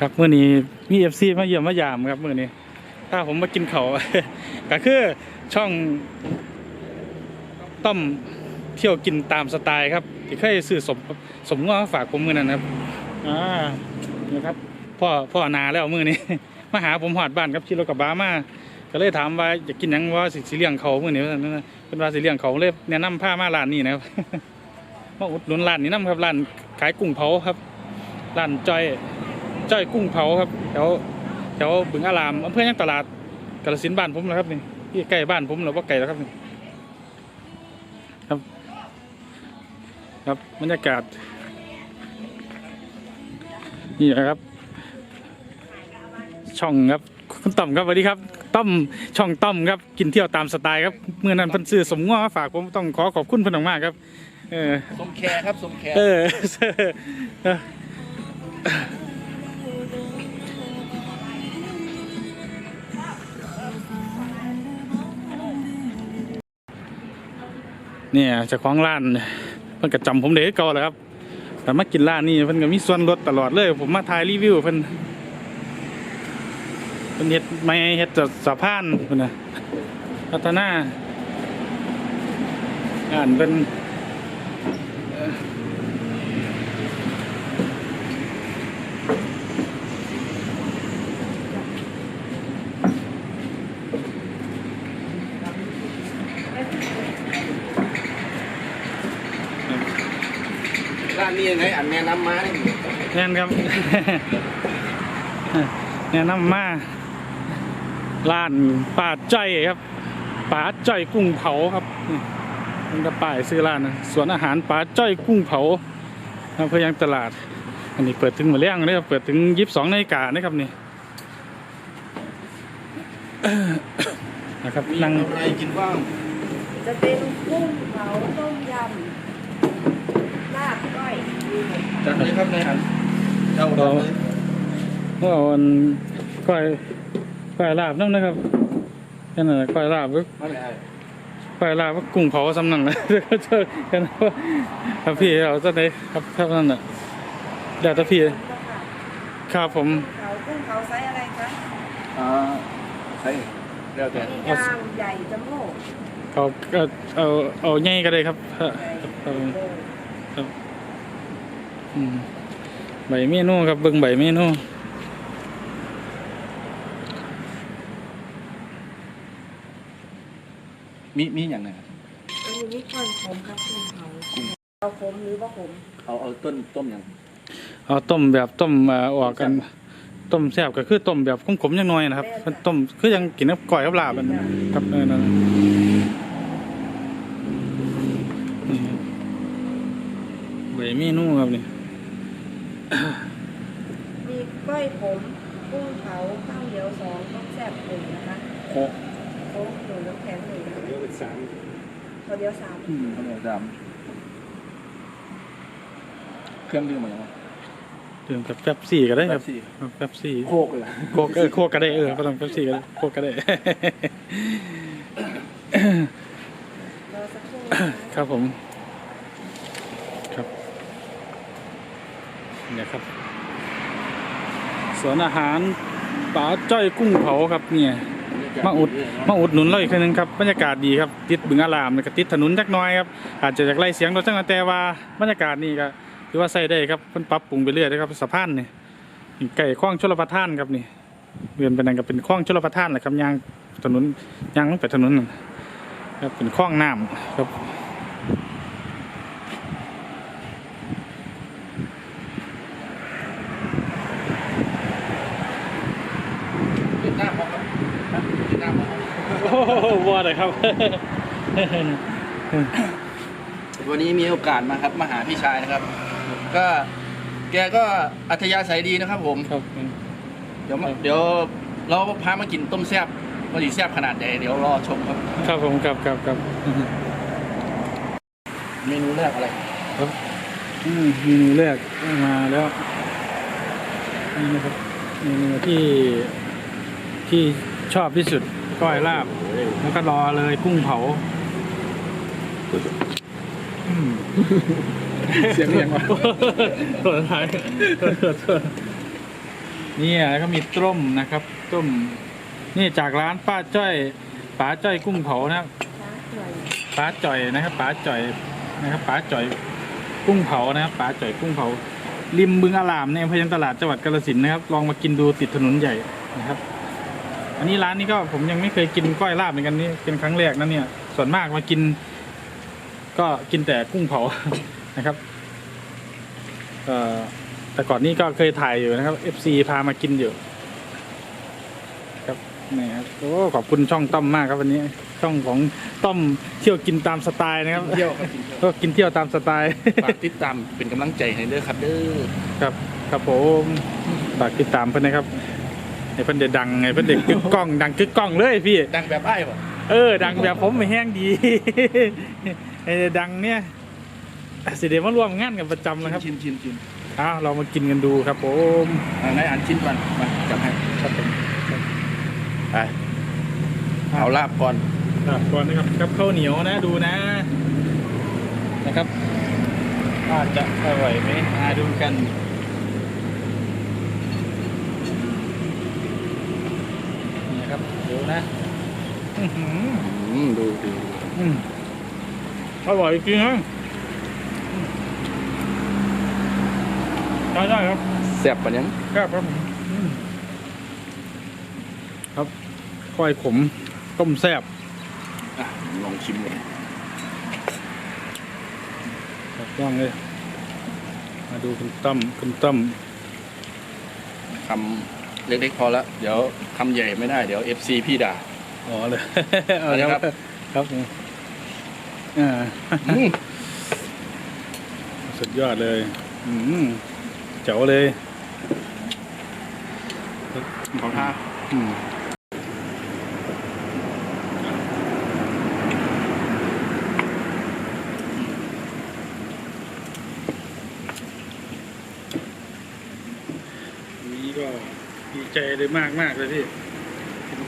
ครับเมื้อนี้มีเอฟซีมาเยี่ยมมายามครับเมื้อนี้ ถ้าผมมากินเขาก็คือช่องต้อมเที่ยวกินตามสไตล์ครับที่เคยซื้อสมสมง้อมาฝากผมมื้อนั้นนะครับอ่านี่ครับพ่อพ่อนาแล้วมือนี้มาหาผมหอดบ้านครับขี่รถกระบะมาก็เลยถามว่าอยากกินยังว่าสิสิเลี้ยงเขามื้อนี้เป็นว่าสิเลี้ยงเขาเลยแนะนำพามาร้านนี้นะครับมาอุดหนุนร้านนี้นํครับร้านขายกุ้งเผาครับร้านจ้อย จ้อยกุ้งเผาครับแถวแถวบึงอารามอำเภอยังตลาดกาฬสินธุ์บ้านผมนะครับนี่ที่ใกล้บ้านผมหรือว่าไกลแล้วครับนี่ครับ ครับบรรยากาศนี่นะครับ ช่องครับคุณต้อมครับสวัสดีครับต้อมช่องต้อมครับกินเที่ยวตามสไตล์ครับเมื่อนั้นเพิ่นซื้อสมง้อมาฝากผมต้องขอขอบคุณเพิ่นมากๆครับ เออสมแคร์ครับสมแคร์เออ เนี่ยจะคล้องล้านเพิ่นก็จำผมได้คือเก่าแล้วครับแต่มากินร้านนี่เพิ่นก็มีส่วนลดตลอดเลย ผมมาถ่ายรีวิวเพิ่นเพิ่นเฮ็ดไม่เฮ็ดจากสะพานเพิ่นนะพัฒนาอ่านเป็น ร้านนี้ยังไงอั นแนะนำมาเนี่ยแน่นครับแนะนำมาร้านป่าจ้อยครับป่าจ้อยกุ้งเผาครับนี่มันจะป้ายซื้อร้านนะสวนอาหารป่าจ้อยกุ้งเผาอำเภอยังตลาด อันนี้เปิดถึงมาเลี้ยงนะครับเปิดถึงยีิบสองนาฬิกานะครับนี่นะครับมีนั่งอะไรกินบ้างจะเป็นกุ้งเผาต้มยำลาบก้อยมีหมดค่ะ จัดเลยครับนายอันเจ้าจัดเลยก็เอาอันก้อยก้อยลาบน้ำนะครับแค่นั้นแหละก้อยลาบก็มาเลยไอ้ก้อยลาบก็กุ้งเผาสำนังเลยก็เจอกันว่าครับพี่เราจะได้ครับเท่านั้นน่ะเดี๋ยวแต่พี่ค่ะครับผมเผากุ้งเผาไซส์อะไรคะอ่าใช่เดี๋ยวแต่มีกลางใหญ่จมูกเอาเอาเอาเอาใหญ่ก็ได้ครับครับใหญ่ครับผมโตครับอืม ใบเมนูครับเบิ่งใบเมนูมีมีอย่างไรครับอันนี้มีก้อนขมครับกุ้งเผาเอาขมหรือว่าขมเอาเอาต้นต้มอย่างเอาต้มแบบต้มเอ่อออกกัน ต้มแซ่บก็คือต้มแบบขมๆจังหน่อยนะครับมันต้มคือยังกินกับก้อยกับลาบมันครับเออนั่นนี่ครับใบเมนูครับนี่ มี ก้อยขมกุ้งเผาข้าวเหนียวสองต้มแซ่บหนึ่งนะคะโคกโค้งหนึ่งน้ำแข็งหนึ่งนะคะเดี๋ยวเป็นสามข้าวเหนียวสามอืมข้าวเหนียวดำเครื่องดื่มอะไรวะดื่มกับแป๊บซี่ก็ได้ครับสี่แป๊บซี่โคกเลยโคกเออโคกก็ได้เออไม่ต้องแป๊บซี่ก็ได้โคกก็ได้รอสักครู่นะคะครับผม ครับเนี่ยครับ สวนอาหารป๋าจ้อยกุ้งเผาครับเนี่ยมาอุดมาอุดหนุนเราอีกครั้งนึงครับบรรยากาศดีครับติดบึงอารามแล้วก็ติดถนนจักน้อยครับอาจจะจากไล่เสียงรถจังแต่ว่าบรรยากาศนี่ก็ถือว่าใส่ได้ครับเพิ่นปรับปรุงไปเรื่อยนะครับสะพานนี่ไก่คล้องชลประทานครับนี่เรียนเป็นนั่นก็เป็นคล้องชลประทานแหละครับยางถนนยางไปถนนนะครับเป็นคล้องน้ำครับ เวียดนามครับเวียดนามครับ โอ้โหวัวเลยครับ วันนี้มีโอกาสมาครับมาหาพี่ชายนะครับ ก็แกก็อัธยาศัยดีนะครับ ผม ครับ เดี๋ยวมาเดี๋ยวเราพามากินต้มแซ่บว่าดีแซ่บขนาดไหนเดี๋ยวรอชมครับ ครับผมครับครับครับเมนูแรกอะไรครับอืมเมนูแรกมาแล้วนี่นะครับเมนูที่ที่ชอบที่สุด ก้อยลาบ แล้วก็รอเลยกุ้งเผาอืมเสียงเรียงวะเปิดท้ายเปิดเปิดนี่แล้วก็มีต้มนะครับต้ม นี่จากร้านป้าจ้อยป๋าจ้อยกุ้งเผานะครับฟ้าสวยป๋าจ่อยนะครับป๋าจ่อยนะครับป๋าจ่อยกุ้งเผานะครับป๋าจ่อยกุ้งเผาริมบึงอารามในอำเภอยังตลาดจังหวัดกาฬสินธุ์นะครับ ลองมากินดูติดถนนใหญ่นะครับ อันนี้ร้านนี้ก็ผมยังไม่เคยกินก้อยลาบเหมือนกันนี่เป็นครั้งแรกนะเนี่ยส่วนมากมากิน ก็กินแต่กุ้งเผานะครับเอ่อแต่ก่อนนี้ก็เคยถ่ายอยู่นะครับ FC พามากินอยู่ ครับนี่ครับโอ้ขอบคุณช่องต้อมมากครับวันนี้ ช่องของต้อมเที่ยวกินตามสไตล์นะครับเที่ยวครับกินเที่ยวก็กินเที่ยวตามสไตล์ ฝากติดตามเป็นกำลังใจให้เด้อครับเด้อ ครับครับผมฝากติดตามเพื่อนนะครับ ให้เพื่อนเด็ดังไงเพื่อนเด็กกึกกล้อง ดังกึกกล้องเลยพี่ ดังแบบไอ้ป่ะเออ ดังแบบผมไม่แห้งดีไอ้ดังเนี่ยสิเดมาร่วมงานกันประจำนะครับชิมชิมชิมอ้าวเรามากินกันดูครับผมอ่าไหนอ่านชิ้นก่อนมาจับให้ครับผมไปเอาลาบก่อนครับก่อนนะครับกับข้าวเหนียวนะดูนะ นะครับว่าจะอร่อยไหมมาดูกันนี่ครับ ดูนะอื้อหืออืมดูดูอืมอร่อยจริงครับใช่ได้ครับแซ่บปะยังครับครับผมอืมครับก้อยขมต้มแซ่บอะลองชิมเลยถูกต้องเลย มาดูคุณต้อมคุณต้อมคำ เล็กๆพอละเดี๋ยวคำใหญ่ไม่ได้เดี๋ยว FC พี่ด่า อ๋อเลยเอาเอาเลยคครัรับ บครับผมอ่าอืมสุดยอดเลย อืมเจ๋วเลย ขอท่าอืมนี่ก็ ดีใจเลยมากมากๆเลยพี่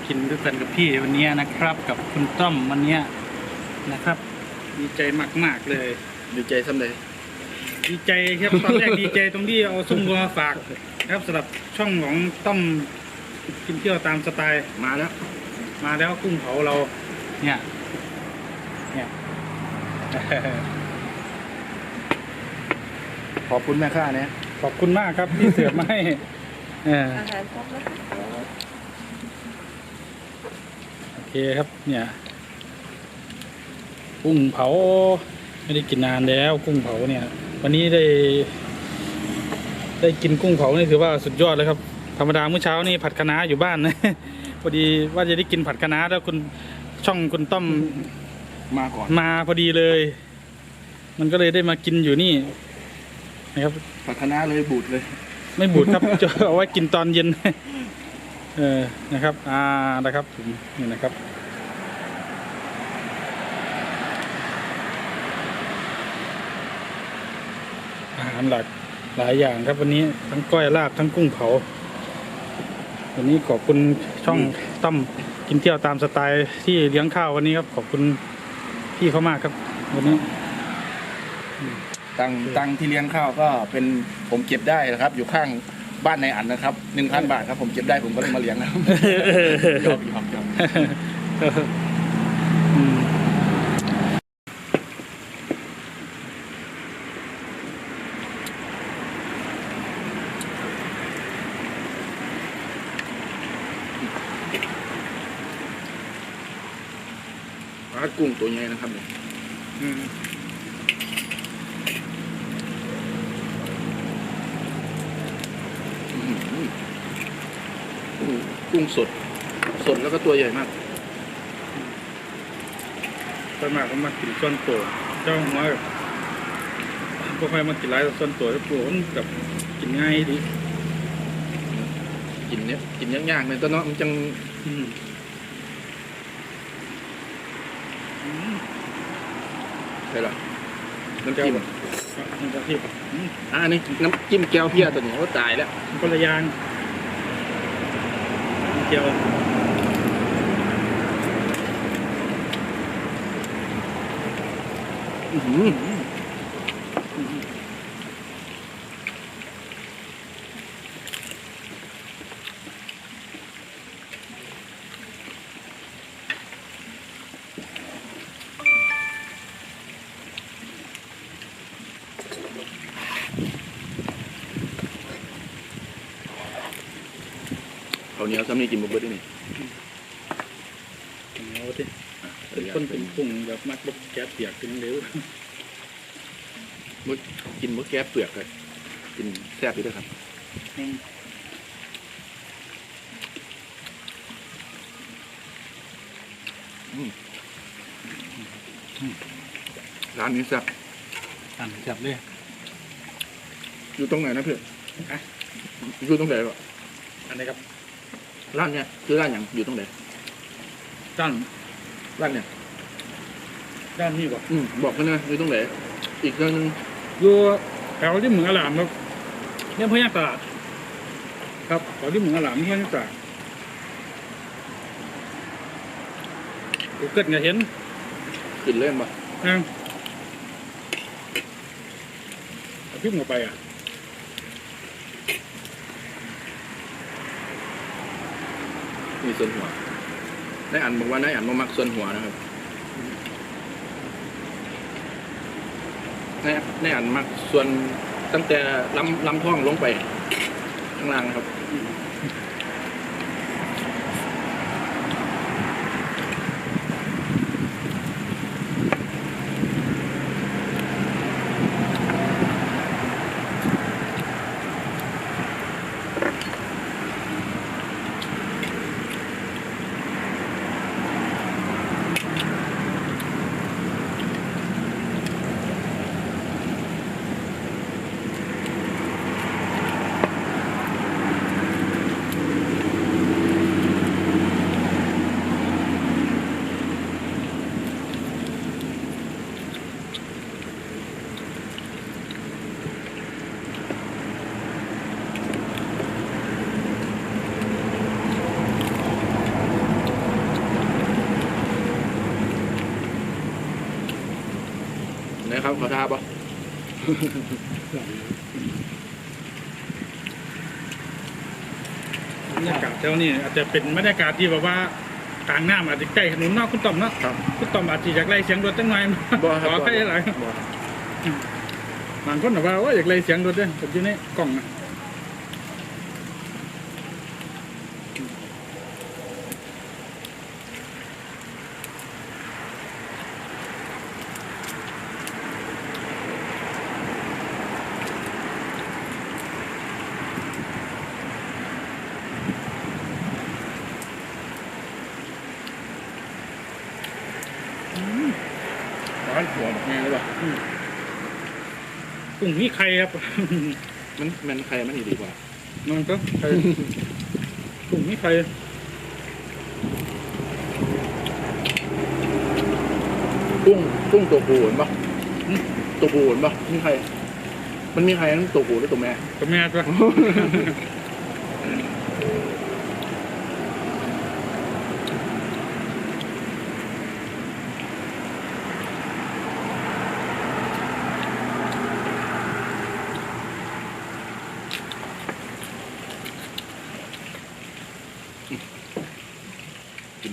กินด้วยกันกับพี่วันนี้นะครับ กับคุณต้อมวันนี้นะครับ ดีใจมากๆเลย ดีใจสำเร็จดีใจครับตอนแรกดีใจตรงที่เอาซุ้มวัวมาฝากครับสำหรับช่องของต้อมกินเที่ยวตามสไตล์มาแล้ว มาแล้วกุ้งเผาเรา เนี่ยเนี่ยขอบคุณแม่ค้าเนี่ยขอบคุณมากครับที่เสือมาให้ เอออาหารครบแล้วค่ะโอเคครับเนี่ยกุ้งเผาไม่ได้กินนานแล้ว กุ้งเผาเนี่ย วันนี้ได้ ได้กินกุ้งเผานี่ถือว่าสุดยอดเลยครับ ธรรมดาเมื่อเช้านี่ผัดคะน้าอยู่บ้านนะพอดีว่าจะได้กินผัดคะน้าแล้วคุณช่องคุณต้อมมาก่อนมาพอดีเลย มันก็เลยได้มากินอยู่นี่นะครับผักคะน้าเลยบูดเลย ไม่บูดครับ จะเอาไว้กินตอนเย็น เออนะครับ อ่านะครับผมนี่นะครับอาหารหลักหลายอย่างครับวันนี้ทั้งก้อยลาบทั้งกุ้งเผา วันนี้ขอบคุณช่องตั้มกินเที่ยวตามสไตล์ที่เลี้ยงข้าววันนี้ครับ ขอบคุณพี่เขามากครับ วันนี้ ตังค์ตังค์ที่เลี้ยงข้าวก็เป็นผมเก็บได้นะครับ อยู่ข้างบ้านในอันนะครับหนึ่งพันบาทครับผมเก็บได้ผมก็เลยมาเลี้ยงนะครับยอมยอมยอมอืมปลากุ้งตัวใหญ่นะครับเนี่ย อืม อื้อหือ กุ้งกุ้งสด สดแล้วก็ตัวใหญ่มากส่วนมากผมมากินส่วนตัวเจ้าหัวแบบพวกใครมากินหลายแต่ส่วนตัวแล้วตัวมันแบบกินง่ายดีกินเนี้ยกินยากๆเลยตอนนั้นมันจังอืมอืมใช่หรอน้ำแก้วจิ้มแบบมันจะที่อืมอ่าอันนี้น้ำจิ้มแก้วเพี้ยตัวนี้ก็ตายแล้วมันคนละอยางเจียวอืมหือ เขาวเหนี้ยวซ้ำนี่กินบุบเบิ้ลด้วยนี่เอาสิอะเป็นคนเป็นปรุงแบบมักบดแก๊สเปียกกินเร็วบ่กินบุแก้เปลือกเลยกินแซ่บอยู่ด้วยครับร้านนี้แซ่บอันจับเลยอยู่ตรงไหนนะเพื่อนอะอยู่ตรงไหนวะอันนี้ครับ ร้านเนี้ยคือร้านอย่างอยู่ตรงไหนด้านร้านเนี้ยด้านนี้บ่อืมบอกกันนะอยู่ตรงไหนอีกเรื่องหนึงอยู่แถวที่เหมืองอลามครับเนี่ยพญาตลาด ครับแถวที่เหมืองอลามนี่พญาตลาดกูเกิดไงเห็นขึ้นเล่นปะนะเอาพิมพ์ออกไปอะ ส่วนหัว ได้อ่านบอกว่าได้อ่านมามักส่วนหัวนะครับในในอ่านมักส่วนตั้งแต่ลำลำท้องลงไปข้างล่างครับ นะครับขอทาปะบรรยากาศแถวนี้อาจจะเป็นบรรยากาศที่แบบว่ากลางน้ำอาจจะใกล้ถนนเนอกคุณต่อมเนาะครับคุณต่อมอาจจะอยากไล่เสียงรถจังหน่อยบ่ครับขอใครหลายบ่บางคนบอกว่าว่าอยากไล่เสียงรถเด้อผมอยู่ในกล่องนะ ร้านหัวแบบนี้หรือเปล่า กุ้งมีไข่ครับ มันมันใครมันดีกว่า มันก็ไข่กุ้งมีไข่กุ้งกุ้งตัวผู้เห็นปะตัวผู้เห็นปะมีใคร มันมีใครทั้งตัวผู้และตัวแม่กับแม่จ้ะกิน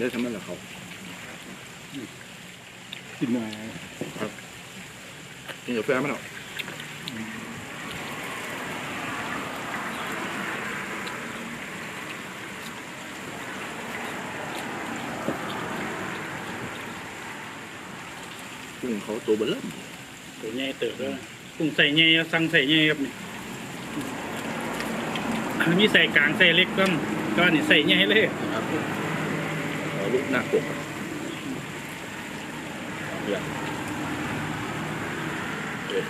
ได้ทั้งนั้นแหละเขากินหน่อยกินกาแฟมั้ยหรอกุ้งเขาตัวเบลเริ่มตัวใหญ่เติบแล้วกุ้งใส่ใหญ่สั่งใส่ใหญ่ครับนี่มีใส่กลางใส่เล็กก็ก็อันนี่ใส่ใหญ่เลย นะครับเอาลูกหน้าปกครับเดี๋ยวเอ๊ะ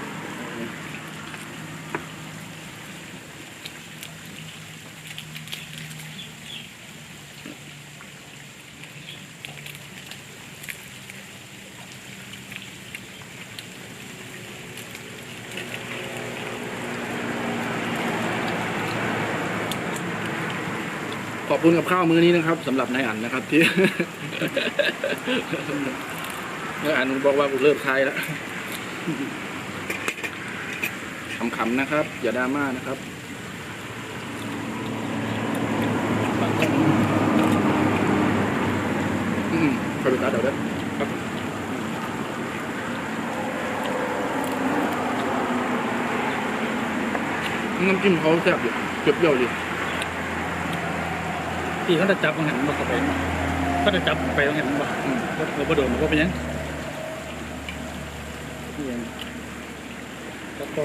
ขอบ คุณกับข้าวมื้อนี้นะครับสำหรับนายอันนะครับที่นายอันบอกว่ากูเลิกทายแล้วขำๆนะครับ อย่าดราม่านะครับอืมไปดูตาเดี๋ยวเด้อน้ำจิ้มเขาแซ่บอยู่เปรี้ยวๆดี ที่เขาจะจับมันเห็นมันก็ไปเขาจะจับไปมันเหันบ่อืมเราบ่โดนมันก็ไปยังนี่เองแล้วก็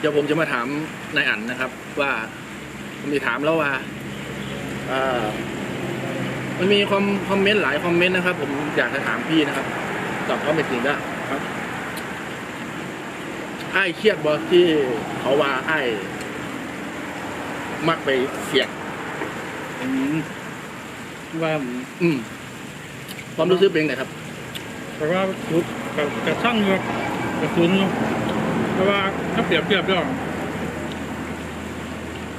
เดี๋ยวผมจะมาถามนายอันนะครับ ว่าผมมีถามแล้วว่าเอ่อมันมีคอมคอมเมนต์หลายคอมเมนต์นะครับ ผมอยากจะถามพี่นะครับตอบเขาเป็นจริงได้ครับไอ้ายเครียดบอที่เขาว่าไอ้ายมักไปเสียงอืมว่าอืมความรู้สึกเป็นไงครับแต่ว่าจุดกับกับช่างอยู่กับศูนย์อยู่ แต่ว่าถ้าเปรียบเทียบด้วย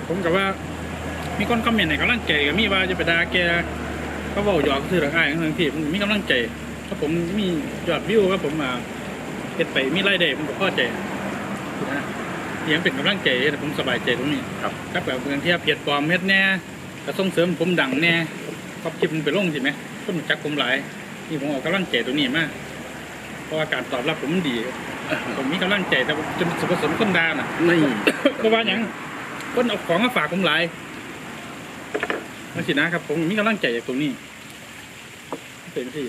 ผมกับว่า มีคนคอมเมนต์ไหนกำลังใจกับมีว่าจะไปด่าแกก็บอกหยอกซื้อหรืออ้ายทั้งที่ผมมีกำลังใจถ้าผมมียอดวิวว่าผมมาเฮ็ดไปมีรายได้ผมก็พอใจนะยังเป็นกำลังใจแต่ผมสบายใจตรงนี้ครับครับแบบบางทีเพจปลอมเฮ็ดแน่ก็ส่งเสริมผมดังแน่ก็คลิปมันไปลงสิไหมคนรู้จักผมหลายนี่ผมเออกกำลังใจตรงนี้มากเพราะว่าการตอบรับผมมันดี ผมมีกำลังใจแต่จนสุผสมคนดาน่ะนี่เพราะว่าหยังคนเอาของมาฝากผมหลายนั่นสินะครับ ผมมีกำลังใจจากตรงนี้เป็นที่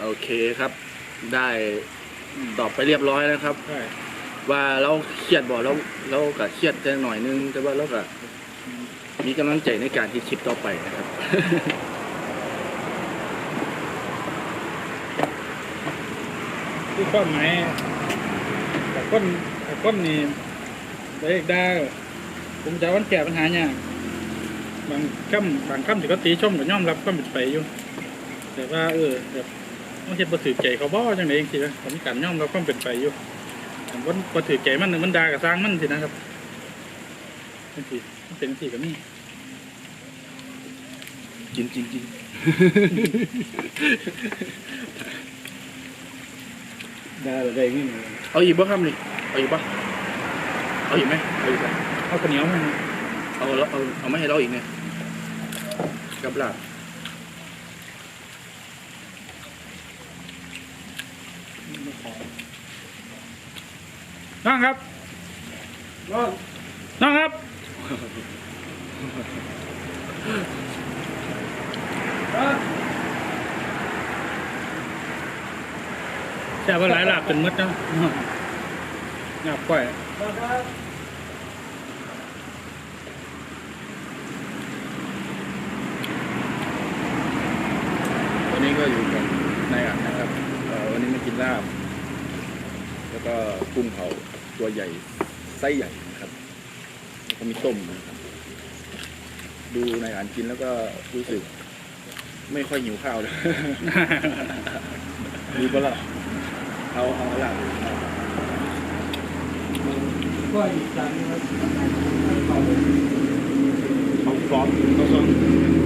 โอเคครับ ได้ตอบไปเรียบร้อยแล้วครับใช่ว่าเราเครียดบ่เราเราก็เครียดแต่หน่อยนึง แต่ว่าเราก็มีกำลังใจในการที่คิดต่อไปนะครับ ที่ข้อหมายแต่คนแต่คนนี่ได้ได้ผมจะวันแก่ปัญหาเนี่ยบางคำบางคำที่เขาตีชมก็ย่อมรับก็เป็นไปอยู่ แต่ว่า เออแบบมันเห็นประถือใจเขาบ่จังไดเองสินะผมการย่อมรับก็เป็นไปอยู่ผมว่าประถือใจมันน่ะมันดากับสร้างมันสินะครับเป็นสิมันเป็นสิกับนี่จริงจริงจริง ด่าอะไรนี่เอาอีกบ่ครับนี่เอาอีกบ่เอาอีกไหมเอาอีกไหมเอาข้าวเหนียวไหมเอาเอาเอาเอาไม่ให้เราอีกเนี่ยกับลาบน้องครับน้องครับ แช่ว่าหลายหลาบเป็นมดเนาะหลาบก้อยวันนี้ก็อยู่กับนายอันนะครับวันนี้มากินลาบ แล้วก็กุ้งเผาตัวใหญ่ไส้ใหญ่นะครับแล้วก็มีต้มนะครับดูนายอันกินแล้วก็รู้สึก ไม่ค่อยหิวข้าวเลยมีปะล่ะ เอาเอาลาบก้อยจานนี้เขาเขาซ้อมเขาซ้อม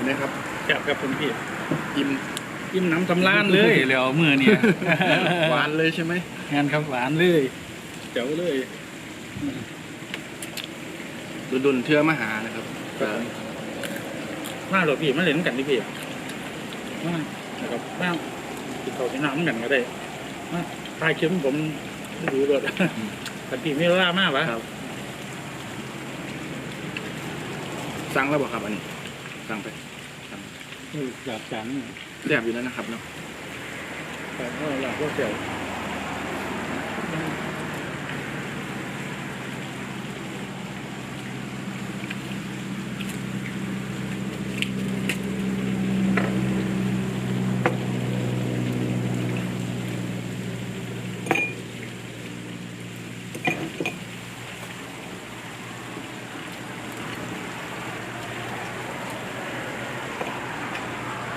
ห็นไหมครับแซ่บครับคุณพี่อิ่มอิ่มน้ำสำราญเลยแล้วมือเนี่ยหวานเลยใช่ไหมงานครับหวานเลยเจ๋วเลยดุนๆเทื่อมาหานะครับครับมาหรอพี่มาเล่นกันดิพี่มานะครับมาติดต่อที่น้ำกันก็ได้มาถ่ายคลิปผมดูเลยแต่พี่ไม่ล่ามากวะครับสั่งแล้วบอกครับอันนี้สั่งไป นี่หลับจานนี่แซ่บอยู่แล้วนะครับเนาะแต่ก็หลับก็เสียว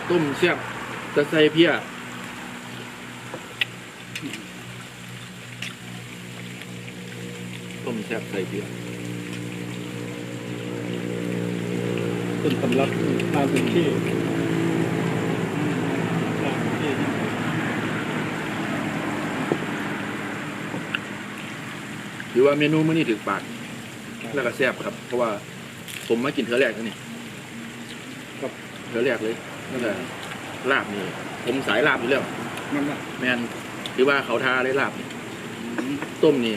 ต้มแซ่บตะไซเพียต้มแซ่บใส่เพียต้นตำรับมาถึงที่มาถึงที่หรือว่าเมนูมื้อนี้ถึงปาก แล้วก็แซ่บครับ เพราะว่าผมมากินเทือแรกนะนี่ครับเทือแรกเลย นั่นแหละลาบนี่ผมสายลาบอยู่แล้วมันอะแมนถือว่าเขาทาได้ลาบนี่ต้มนี่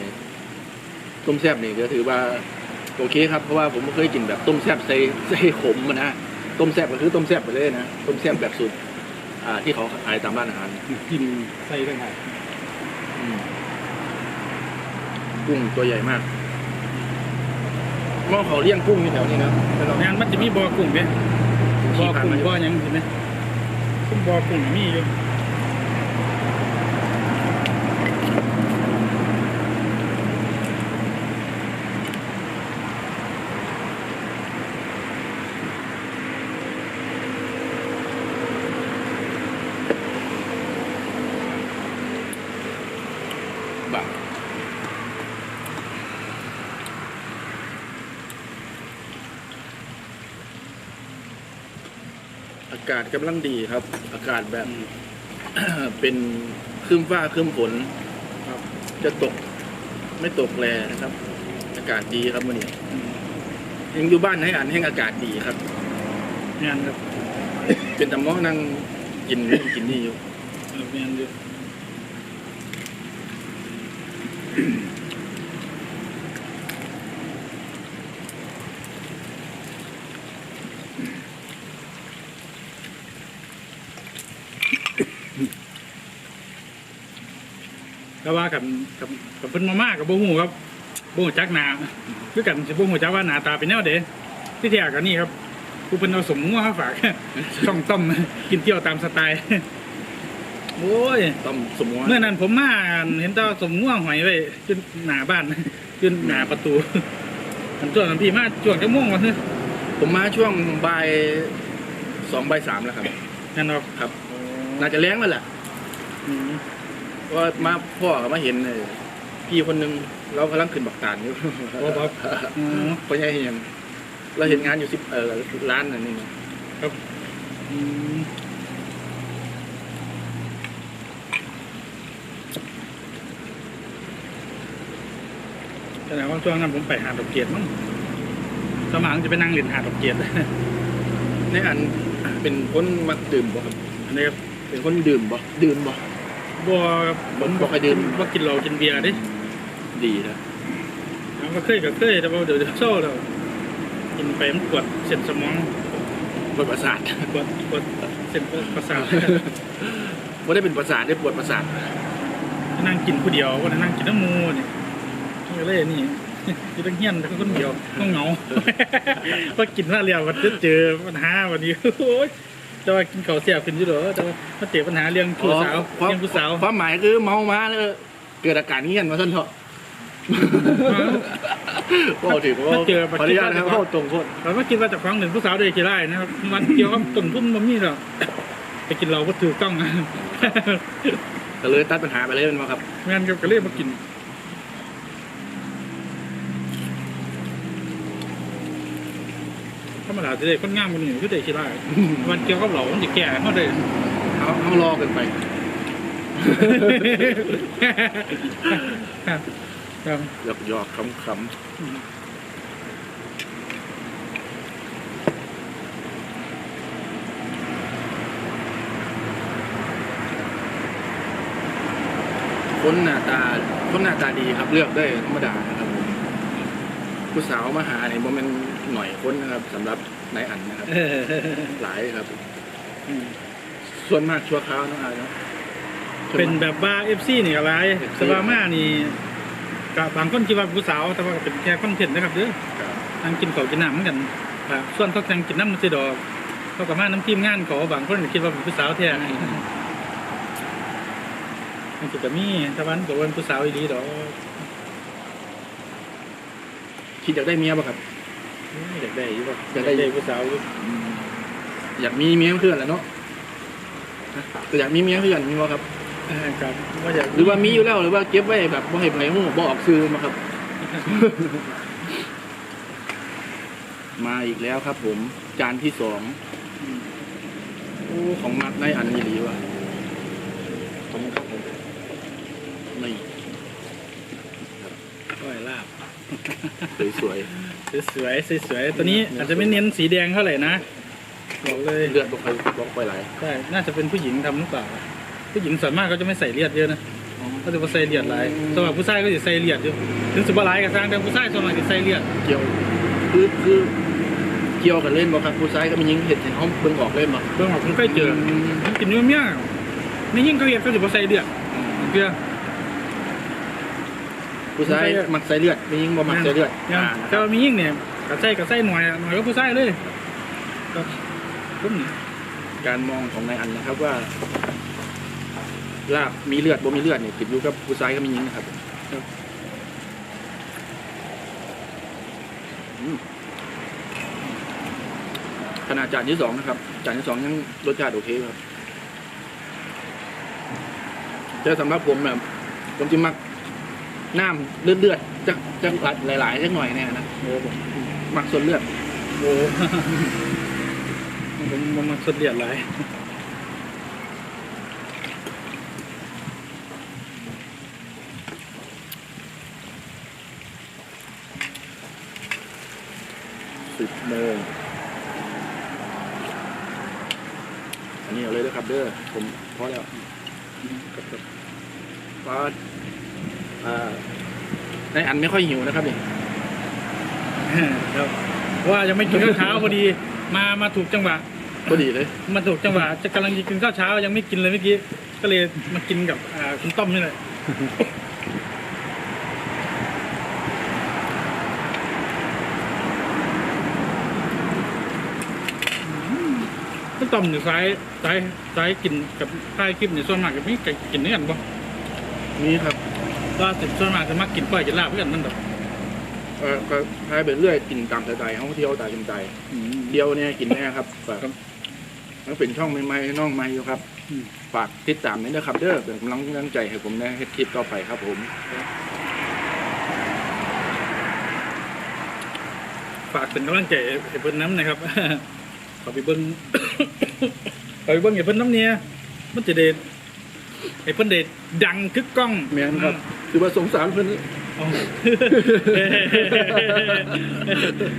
ต้มแซ่บนี่ก็ถือว่าโอเคครับเพราะว่าผมไม่เคยกินแบบต้มแซ่บใส่ใส่ขมอะนะต้มแซ่บก็คือต้มแซ่บไปเลยนะต้มแซ่บแบบสูตรอ่า ที่เขาขายตามร้านอาหารกินใส่ได้ไงอืมกุ้งตัวใหญ่มากหม้อเขาเลี้ยงกุ้งอยู่แถวนี้นะไม่ต้องงานมันจะมีบ่อกุ้งเนี่ย บ่อกุ้งมบ่อหยังเห็นไหมซุ่มบ่อกุ้งมีอยู่ากาศกำลังดีครับ อากาศแบบ เป็นครึ้มฟ้าครึ้มฝนครับ จะตกไม่ตกแลนะครับ อากาศดีครับวันนี้ยังอยู่บ้านให้อ่านให้อากาศดีครับ งานครับ เป็นตะมอนั่งกินนู่นกินนี่อยู่ เอองานอยู่ ก็ว่ากันกับกับเพิ่นมามากกับบ่ฮู้ครับบ่ฮู้จักหน้าคือกันสิบ่ฮู้จักว่าหน้าตาเป็นแนวใดที่แท้ก็นี่ครับผู้เพิ่นเอาสมงัวมาฝากช่องต้มกินเที่ยวตามสไตล์โอ้ยต้มสมมติเมื่อนั้นผมมาเห็นแตาสมง่วงหอยไว้ขึ้นหน้าบ้านขึ้นหน้าประตูอันช่วงนั้นพี่มาช่วงจะม่วงวะเฮ้ยผมมาช่วงบ่ายสองบ่ายสามแล้วครับนั่นหรอกครับ น่าจะแรงแล้วแหละอืมเพราะ ว่ามาพ่อก็มาเห็นเออพี่คนหนึงเรากำลังขึ้นบักตานอยู่บ่บ่อ๋อพ่อใหญ่เห็นเราเห็นงานอยู่สิบเออร้านนั่นนี่นะอืมแสดงว่าช่วงนั้นผมไปหาดอกเกียรมั้งสมังจะไปนั่งเล่นหาดอกเกียรในอันเป็นคนมักดื่มบ่ครับอันนี้ครับเป็นคนดื่มบ่ดื่มบ่ บัวผมบ่ค่อยดื่มบ่กินเหล้ากินเบียร์เดิดีนะมันก็เคยก็เคยแต่ว่าเดี๋ยวเดี๋ยวโซ่แล้วกินไปมันปวดเส้นสมองปวดประสาทปวดปวดเส้นประสาทไม่ได้เป็นประสาทได้ปวดประสาทนั่งกินผู้เดียววันนั้นนั่งกินน้ำมูนี่ก็เลยนี่อยู่ตั้งเฮียนทั้งคนเดียวต้องเหงาพอกินมาเรียวมันจะเจอปัญหาวันนี้โอ้ย จะว่ากินข้าวเสียบขึ้นอยู่เหรอจะว่ามาเจอปัญหาเรื่องผู้สาวอ๋อเรื่องผู้สาว ความหมายคือเมามาแล้วเกิดอาการเงี้ยนมาท่านเถอะก็ถือว่ามาเจอขออนุญาตนะครับเข้าตรงโคตรเราก็คิดว่าจะฟังหนึ่งผู้สาวเด็กกี่ไร่นะครับมันเกี่ยวกับต้นทุนมันมีหรอกไปกินเราก็ถือกล้องนะก็เลยตัดปัญหาไปเลยมันมาครับ งานกับกระเล่มากิน รรมดาจะได้คนงามคนหนึ่งก็ได้คิดได้มันเกี่ยวกับเรามันจะแก่เขาได้เอาเอารอกันไปครับครับหยอกหยอกคำคำคนหน้าตาคนคนหน้าตาดีครับเลือกได้ธรรมดานะครับ ผมผู้สาวมาหาเนี่ยบ่แมันหน่อยคนนะครับสำหรับนายอันนะครับ หลายครับ ส่วนมากชั่วคราวเนาะอายเนาะส่วเป็นมากแบบว่าเอฟซีนี่ก็หลาย FC สบามานี่กับบางคนคิดว่าผู้สาวแต่ว่าก็เป็นแค่คอนเทนต์นะครับเด้อครับทางกินข้าวกินน้ำเหมือนกันครับส่วนเขาทางกินน้ำมันสิดอกเขากับมาน้ำทีมงานเขาบางคนก็คิดว่าเป็นผู้สาวแท้มันสิจะมีถ้าวันบอกว่าเป็นผู้สาวอีดีดอก คิดอยากได้เมียป่ะครับอยากได้อยู่ป่ะอยากได้ผู้สาวอยู่อยากมีเมียเพื่อนแหละเนาะฮะก็อยากมีเมียเพื่อนมีบ่ครับเออครับว่าอยากหรือว่ามีอยู่แล้วหรือว่าเก็บไว้แบบบ่ให้ไผฮู้บ่ออกซื้อมาครับ มาอีกแล้วครับ ผมจานที่สองโอ้ของมักในอันนี้หรือวะผมครับผมนี่ ก้อยลาบ สวยสวยๆสวยๆตัวนี้อาจจะไม่เน้นสีแดงเท่าไหร่นะบอกเลยๆเลือดบ่ค่อยบ่ค่อยไหลใช่น่าจะเป็นผู้หญิงทำหรือเปล่าผู้หญิงส่วนมากเขาจะไม่ใส่เลือดเยอะนะเขาจะมาใส่เลือดหลายสำหรับผู้ชายก็จะใส่เลือดอยู่ถึงสุบหลายกับสร้างแต่ผู้ชายส่วนมากจะใส่เลือดเกี่ยวคือคือเกี่ยวกันเล่นบ่ครับผู้ชายก็มียิงเห็ดเห็นห้องเบิ่งออกเล่นบ่เบื้องหลังผมเคยเจอมันกินเนื้อเมี่ยไม่ยิ่งเขาเห็นเขาจะมาใส่เลือดเพื่อ ผู้ชายมักใส่เลือดมียิงบ่มักใส่เลือดยังอ่าแต่ว่ามียิ่งเนี่ยกระใส่กระใส่หน่อยหน่อยก็ผู้ชายเลยก็ผมนี่การมองของนายอันนะครับว่าลาบมีเลือดบ่มีเลือดนี่ติดอยู่กับผู้ชายก็มียิงนะครับอืมขนาดจานที่สองนะครับจานที่สองยังรสชาติโอเคครับแต่สำหรับผมแบบผมจะมัก น้ำเลือดเลือดจะจะหลายๆสักหน่อยเนี่ยนะโอ้ผมมักส่วนเลือดโอ้ผมผมมันสดเลือดหลายสิบโมงอันนี้เอาเลยนะครับเด้อผมพอแล้วเพราะอ่า ในอันไม่ค่อยหิวนะครับนี่ครับเพราะว่ายังไม่กินข้าวเช้าพอดี มามาถูกจังหวะพอดีเลย มาถูกจังหวะจะกำลังจะกินข้าวเช้ายังไม่กินเลยเมื่อกี้ก็เลยมากินกับอ่าคุณต้อมนี่แหละคุณต้อมอยู่ซ้ายซ้ายซ้ายกินกับท้ายคลิปนี่ส่วนมากกับนี่กินด้วยกันปะนี่ครับ ล่าสุดส่วนมากจะมากินก้อยกินลาบเพื่อนนั่นแบบเออก็พายไปเรื่อยกินตามสไตล์เขาเที่ยวตามสไตล์เดียวเนี่ยกินแน่ครับฝากครับมันเป็นช่องใหม่ๆน้องใหม่อยู่ครับอืมฝากติดตามด้วยนะครับเด้อเป็นกำลังใจให้ผมนะให้คลิปต่อไปครับผม ฝากเป็นกำลังใจให้เพิ่นน้ำนะครับขอไปเบิ้งขอไปเบิ้งให้เพิ่นน้ำเนี่ยมันจะเด็ดให้เพิ่นเด็ดดังคึกกล้องแม่นครับ คือว่าสงสารเพื่อนอ๋อ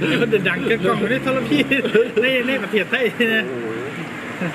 ให้เพิ่นเด็ดดังคึกกล้องในโทรพีในในประเทศไทยนะโอ้ย